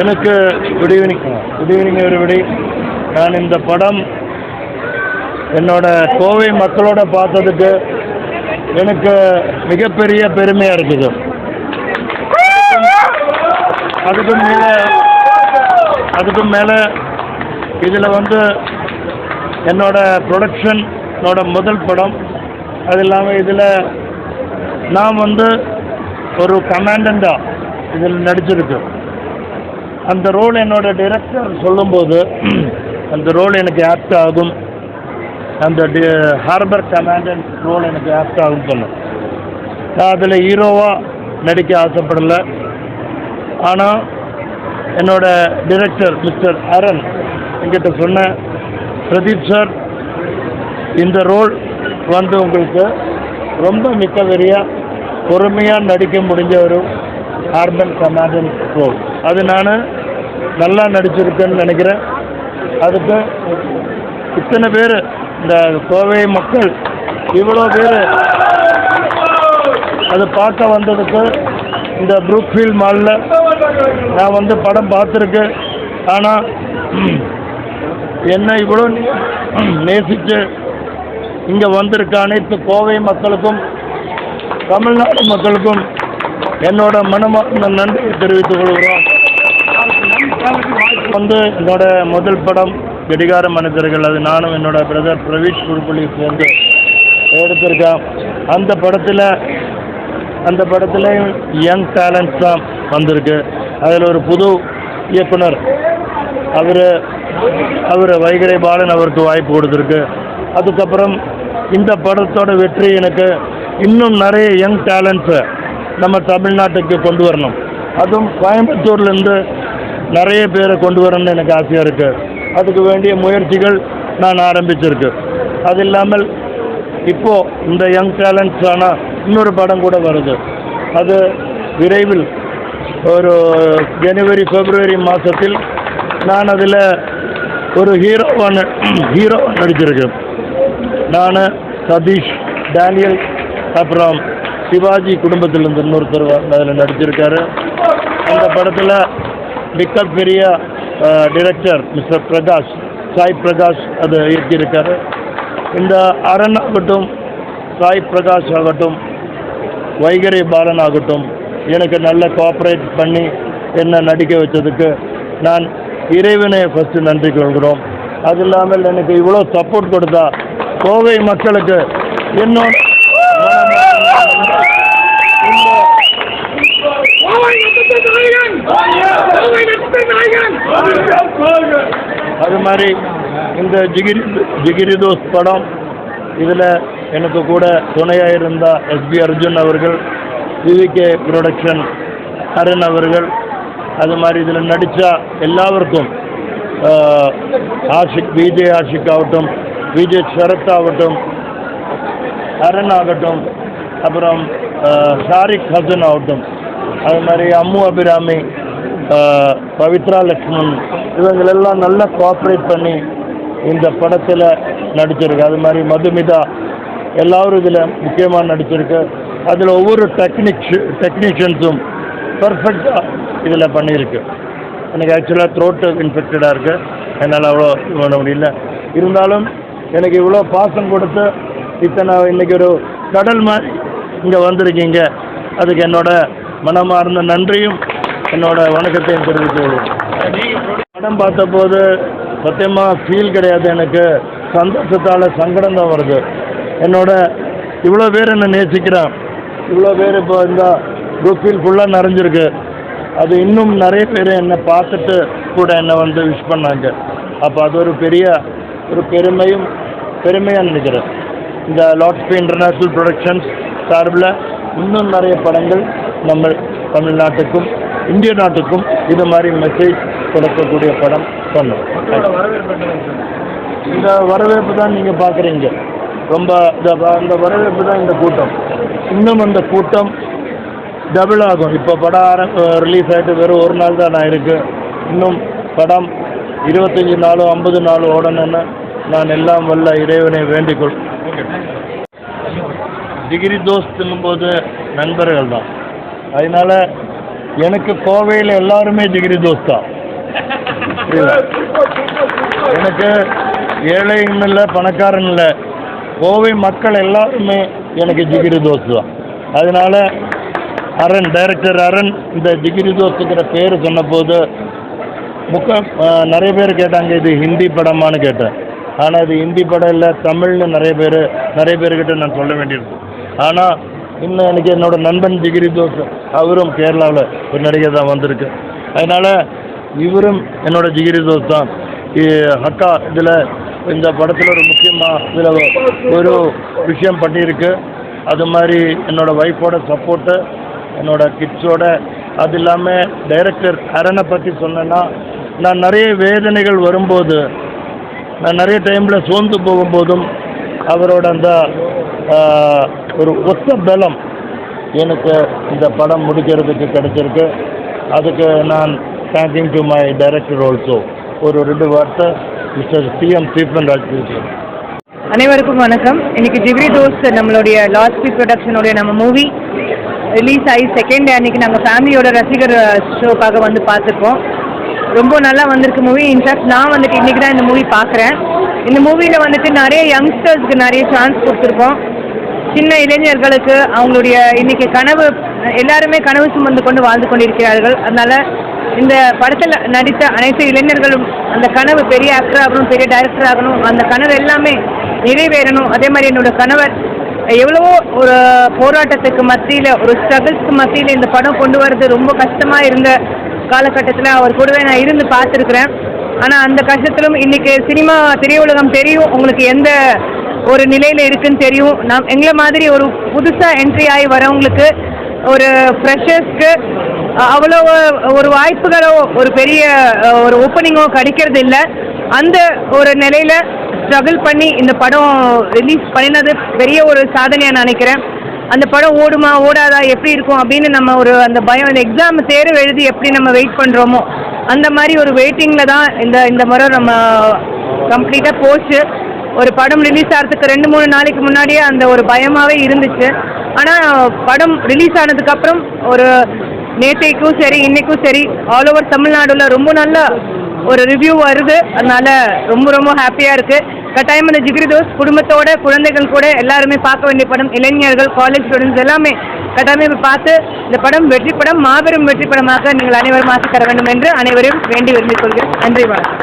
எனக்கு good evening good evening everybody நான் இந்த படம் என்னோட கோவை மக்களோட பார்த்ததுக்கு எனக்கு மிகப்பெரிய பெருமையாக இருக்குது. அதுக்கும் மேலே அதுக்கும் மேலே இதில் வந்து என்னோட ப்ரொடக்ஷனோட முதல் படம். அது இல்லாமல் இதில் நான் வந்து ஒரு கமாண்டண்டாக இதில் நடிச்சிருக்கேன் அந்த ரோல் என்னோட டிரெக்டர் சொல்லும்போது அந்த ரோல் எனக்கு ஆப்ட் ஆகும். அந்த ஹார்பர் கமாண்டன்ட் ரோல் எனக்கு ஆப்ட் ஆகும் சொன்னேன் நான் அதில் ஹீரோவாக நடிக்க ஆசைப்படலை. ஆனால் என்னோட டிரெக்டர் மிஸ்டர் அரண் என்கிட்ட சொன்ன பிரதீப் சார் இந்த ரோல் வந்து உங்களுக்கு ரொம்ப மிக்க வெறியாக பொறுமையாக நடிக்க முடிஞ்ச ஒரு ஹார்பன் கமாண்டன் ரோல் அது நான் நல்லா நடிச்சிருக்கேன்னு நினைக்கிறேன். அதுக்கு இத்தனை பேர் இந்த கோவை மக்கள் இவ்வளோ பேர் அது பார்க்க வந்ததுக்கு இந்த ப்ரூக்ஃபீல்ட் மாலில் நான் வந்து படம் பார்த்துருக்கேன். ஆனால் என்ன இவ்வளோ நேசித்து இங்கே வந்திருக்க அனைத்து கோவை மக்களுக்கும் தமிழ்நாடு மக்களுக்கும் என்னோட மனமார்ந்த நன்றியை தெரிவித்துக் கொள்கிறோம். வந்து என்னோட முதல் படம் கடிகார மனிதர்கள் அது நானும் என்னோட பிரதர் பிரவீஷ் குருபுலி சேர்ந்து எடுத்திருக்கேன் அந்த படத்தில் அந்த படத்துலையும் யங் டேலண்ட்ஸ் தான் வந்திருக்கு. அதில் ஒரு புது இயக்குனர் அவர் அவர் வைகரை பாலன் அவருக்கு வாய்ப்பு கொடுத்துருக்கு. அதுக்கப்புறம் இந்த படத்தோட வெற்றி எனக்கு இன்னும் நிறைய யங் டேலண்ட்ஸை நம்ம தமிழ்நாட்டுக்கு கொண்டு வரணும். அதுவும் கோயம்புத்தூர்லேருந்து நிறைய பேரை கொண்டு வரணும்னு எனக்கு ஆசையாக இருக்குது அதுக்கு வேண்டிய முயற்சிகள் நான் ஆரம்பிச்சிருக்கு. அது இல்லாமல் இப்போது இந்த யங் டேலண்ட்ஸான ஆனால் இன்னொரு படம் கூட வருது. அது விரைவில் ஒரு ஜனவரி பிப்ரவரி மாதத்தில் நான் அதில் ஒரு ஹீரோவான ஹீரோ நடிச்சிருக்கேன். நான் சதீஷ் டேனியல் அப்புறம் சிவாஜி குடும்பத்திலேருந்து இன்னொருத்தர் அதில் நடிச்சிருக்காரு. அந்த படத்தில் மிகப்பெரிய டிரெக்டர் மிஸ்டர் பிரகாஷ் சாய் பிரகாஷ் அதை இயக்கியிருக்காரு. இந்த அரண் ஆகட்டும் சாய் பிரகாஷ் ஆகட்டும் வைகரை பாலன் ஆகட்டும் எனக்கு நல்ல கோஆப்ரேட் பண்ணி என்ன நடிக்க வச்சதுக்கு நான் இறைவனை ஃபஸ்ட்டு நன்றி கொள்கிறோம். அது இல்லாமல் எனக்கு இவ்வளோ சப்போர்ட் கொடுத்தா கோவை மக்களுக்கு இன்னும் அது மாதிரி இந்த ஜிகிரி ஜிகிரி தோஸ் படம் இதில் எனக்கு கூட துணையாக இருந்த எஸ்பி அர்ஜுன் அவர்கள் விவிகே ப்ரொடக்ஷன் அருண் அவர்கள் அது மாதிரி இதில் நடித்த எல்லாருக்கும் ஆஷிக் விஜய் ஆஷிக் ஆகட்டும் விஜய் சரத் ஆகட்டும் அருண் ஆகட்டும் அப்புறம் ஷாரிக் ஹசன் ஆகட்டும் அது மாதிரி அம்மு அபிராமி பவித்ரா லக்ஷ்மண் இவங்களெல்லாம் நல்லா கோஆப்ரேட் பண்ணி இந்த படத்தில் நடிச்சிருக்கு. அது மாதிரி மதுமிதா எல்லாரும் இதில் முக்கியமாக நடிச்சிருக்கு. அதில் ஒவ்வொரு டெக்னிக்ஸ் டெக்னீஷியன்ஸும் பர்ஃபெக்டாக இதில் பண்ணியிருக்கு எனக்கு ஆக்சுவலாக த்ரோட்டு இன்ஃபெக்டடாக இருக்குது என்னால் அவ்வளோ பண்ண முடியல. இருந்தாலும் எனக்கு இவ்வளோ பாசம் கொடுத்து இத்தனை இன்றைக்கி ஒரு கடல் மாதிரி இங்கே வந்திருக்கீங்க. அதுக்கு என்னோட மனமார்ந்த நன்றியும் என்னோட வணக்கத்தையும் தெரிவித்துக் படம் பார்த்தபோது சத்தியமாக ஃபீல் கிடையாது எனக்கு. சந்தோஷத்தால் சங்கடம் தான் வருது. என்னோட இவ்வளோ பேர் என்னை நேசிக்கிறான். இவ்வளோ பேர் இப்போ இந்த குரூப்பில் ஃபுல்லாக நிறைஞ்சிருக்கு. அது இன்னும் நிறைய பேர் என்னை பார்த்துட்டு கூட என்னை வந்து விஷ் பண்ணாங்க. அப்போ அது ஒரு பெரிய ஒரு பெருமையும் பெருமையாக நினைக்கிறேன். இந்த லாட்ஸ்பி இன்டர்நேஷ்னல் ப்ரொடக்ஷன்ஸ் சார்பில் இன்னும் நிறைய படங்கள் நம்ம தமிழ்நாட்டுக்கும் இந்திய நாட்டுக்கும் இது மாதிரி மெசேஜ் கொடுக்கக்கூடிய படம் பண்ணோம் இந்த வரவேற்பு தான் நீங்கள் பார்க்குறீங்க. ரொம்ப இந்த வரவேற்பு தான் இந்த கூட்டம். இன்னும் அந்த கூட்டம் டபுள் ஆகும். இப்போ படம் ஆர ரிலீஸ் ஆகிட்டு வெறும் ஒரு நாள் தான் நான் இருக்கு. இன்னும் படம் இருபத்தஞ்சி நாளும் ஐம்பது நாளும் ஓடணும்னு நான் எல்லாம் வல்ல இறைவனை வேண்டிக்கொள். டிகிரி தோஸ்துங்கும் போது நண்பர்கள் தான் அதனால எனக்கு கோவையில் எல்லாருமே ஜிகிரி தோஸ்தா. எனக்கு ஏழையும் இல்லை பணக்காரன் இல்லை. கோவை மக்கள் எல்லாருமே எனக்கு ஜிகிரி தோஸ் தான் அதனால அரண் டைரக்டர் அரண் இந்த ஜிகிரி தோஸ்துங்கிற பேர் சொன்னபோது முக்க நிறைய பேர் கேட்டாங்க இது ஹிந்தி படமான்னு கேட்டேன். ஆனால் அது ஹிந்தி படம் இல்லை தமிழ்னு நிறைய பேர் நிறைய பேர்கிட்ட நான் சொல்ல வேண்டியிருக்கும். ஆனால் இன்னும் எனக்கு என்னோட நண்பன் ஜிகிரி தோஸ் அவரும் கேரளாவில் ஒரு நடிகர் தான் வந்திருக்கு. அதனால் இவரும் என்னோட ஜிகிரி தோஸ் தான். இ- அக்கா இதில் இந்த படத்தில் ஒரு முக்கியமாக இதில் ஒரு விஷயம் பண்ணியிருக்கு. அது மாதிரி என்னோடய ஒய்ஃபோட சப்போர்ட்டு என்னோட கிட்ஸோட அது இல்லாமல் டைரக்டர் அரனை பற்றி சொன்னேன்னா நான் நிறைய வேதனைகள் வரும்போது நான் நிறைய டைமில் சோர்ந்து போகும்போதும் அவரோட அந்த ஒரு ஒத்த பலம் எனக்கு இந்த படம் முடிக்கிறதுக்கு கிடைச்சிருக்கு. அதுக்கு நான் thanking to my director also ஒரு ரெண்டு வார்த்தை mister C M Stephen Rajpur அனைவருக்கும் வணக்கம். இன்னைக்கு ஜிவ்ரி தோஸ்த் நம்மளுடைய லாஸ்ட் வீக் ப்ரொடக்ஷனுடைய நம்ம மூவி ரிலீஸ் ஆகி செகண்ட் டே அன்னைக்கு நாங்கள் ஃபேமிலியோட ரசிகர் uh, ஷோக்காக வந்து பார்த்துருக்கோம். ரொம்ப நல்லா வந்திருக்கு மூவி இன்ஃபேக்ட் நான் வந்துட்டு இன்றைக்கி தான் இந்த மூவி பார்க்குறேன். இந்த மூவியில் வந்துட்டு நிறைய யங்ஸ்டர்ஸ்க்கு நிறைய சான்ஸ் கொடுத்துருக்கோம். சின்ன இளைஞர்களுக்கு அவங்களுடைய இன்னைக்கு கனவு எல்லாருமே கனவு சுமந்து கொண்டு வாழ்ந்து கொண்டிருக்கிறார்கள். அதனால இந்த படத்தில் நடித்த அனைத்து இளைஞர்களும் அந்த கனவு பெரிய ஆக்டர் ஆகணும் பெரிய டைரக்டர் ஆகணும் அந்த கனவு எல்லாமே நிறைவேறணும். அதே மாதிரி என்னோட கணவர் எவ்வளவோ ஒரு போராட்டத்துக்கு மத்தியில் ஒரு ஸ்ட்ரகிள்ஸ்க்கு மத்தியில் இந்த படம் கொண்டு வர்றது ரொம்ப கஷ்டமாக இருந்த காலகட்டத்தில் அவர் கூடவே நான் இருந்து பார்த்துருக்குறேன். ஆனால் அந்த கஷ்டத்திலும் இன்னைக்கு சினிமா திரையுலகம் தெரியும். உங்களுக்கு எந்த ஒரு நிலையில் இருக்குன்னு தெரியும். நம் எங்களை மாதிரி ஒரு புதுசாக என்ட்ரி ஆகி வரவங்களுக்கு ஒரு ஃப்ரெஷர்ஸ்க்கு அவ்வளோ ஒரு வாய்ப்புகளோ ஒரு பெரிய ஒரு ஓப்பனிங்கோ கிடைக்கிறது இல்லை. அந்த ஒரு நிலையில் ஸ்ட்ரகிள் பண்ணி இந்த படம் ரிலீஸ் பண்ணினது பெரிய ஒரு சாதனையாக நினைக்கிறேன். அந்த படம் ஓடுமா ஓடாதா எப்படி இருக்கும் அப்படின்னு நம்ம ஒரு அந்த பயம் இந்த எக்ஸாம் தேர்வு எழுதி எப்படி நம்ம வெயிட் பண்ணுறோமோ அந்த மாதிரி ஒரு வெயிட்டிங்கில் தான் இந்த இந்த முறை நம்ம கம்ப்ளீட்டாக போச்சு. ஒரு படம் ரிலீஸ் ஆகிறதுக்கு ரெண்டு மூணு நாளைக்கு முன்னாடியே அந்த ஒரு பயமாகவே இருந்துச்சு. ஆனால் படம் ரிலீஸ் ஆனதுக்கப்புறம் ஒரு நேற்றைக்கும் சரி இன்றைக்கும் சரி ஆல் ஓவர் தமிழ்நாடுல ரொம்ப நல்ல ஒரு ரிவ்யூ வருது. அதனால ரொம்ப ரொம்ப ஹாப்பியாக இருக்குது கட்டாயம் அந்த ஜிகிரி தோஸ் குடும்பத்தோட குழந்தைகள் கூட எல்லாருமே பார்க்க வேண்டிய படம் இளைஞர்கள் காலேஜ் ஸ்டூடெண்ட்ஸ் எல்லாமே கட்டாயமே பார்த்து இந்த படம் வெற்றி படம் மாபெரும் வெற்றி படமாக நீங்கள் அனைவரும் ஆசை தர வேண்டும் என்று அனைவரையும் வேண்டி விரும்பிக் கொள்கிறேன். நன்றி வணக்கம்.